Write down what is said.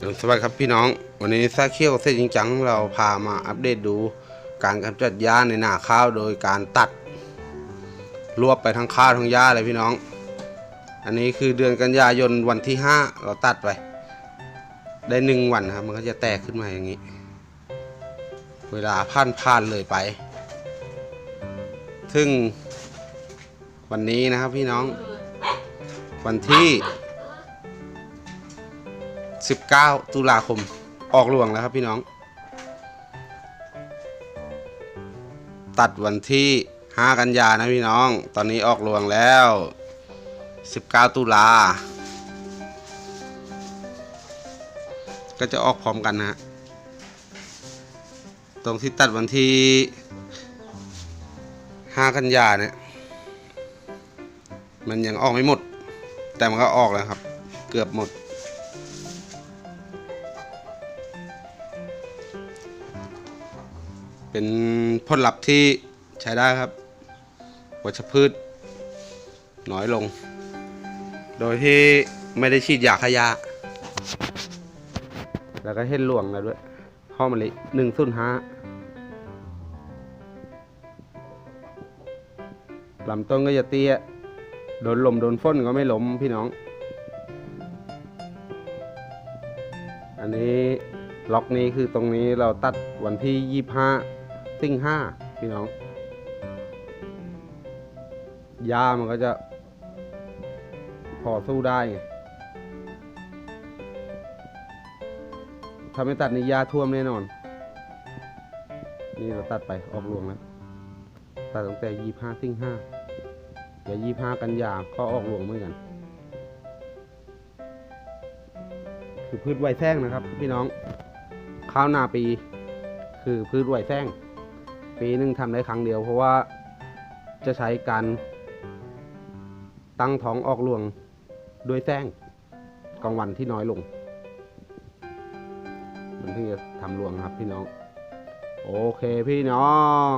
สวัสดีครับพี่น้องวันนี้ซาเคียวเส้นจริงจังเราพามาอัปเดตดูการกำจัดหญ้าในหน้าข้าวโดยการตัด รวบไปทั้งข้าวทั้งหญ้าเลยพี่น้อง อันนี้คือเดือนกันยายนวันที่ 5 เราตัดไป ได้หนึ่งวันครับ มันก็จะแตกขึ้นมาอย่างนี้ เวลาผ่านผ่านเลยไป ซึ่งวันนี้นะครับพี่น้องวันที่ 19 ตุลาคมออกหลวงแล้วครับพี่น้อง ตัดวันที่ 5 กันยานะพี่น้อง ตอนนี้ออกหลวงแล้ว 19 ตุลา ก็จะออกพร้อมกันนะฮะตรงที่ตัดวันที่ 5 กันยาเนี่ย มันยังออกไม่หมด แต่มันก็ออกแล้วครับ เกือบหมด เป็นผลลับที่ใช้ได้ครับ วัชพืช น้อยลง โดยที่ไม่ได้ฉีดยาขยะ แล้วก็เห็ดหลวงแล้วด้วยห้อมะลิหนึ่งศูนย์ห้าลำต้นก็จะเตี้ย โดนลมโดนฝนก็ไม่ล้มพี่น้อง อันนี้ล็อกนี้คือตรงนี้เราตัดวันที่ยี่ห้า ซิ่งห้าพี่น้องยามันก็จะ พอสู้ได้ไงถ้าไม่ตัดในยาท่วมแน่นอน นี่เราตัดไปออกรวงแล้ว ตัดตั้งแต่ยี่ห้าซิ่งห้าเดี๋ยวยี่ห้ากันยาก็ออกรวงเหมือนกัน คือพืชไวแซงนะครับ พี่น้อง ข้าวนาปี คือพืชไวแซง ปีหนึ่งทำได้ครั้งเดียว เพราะว่าจะใช้การตั้งท้องออกรวงด้วยแซงกลางวันที่น้อยลง มันถึงจะทำรวงครับพี่น้อง โอเคพี่น้อง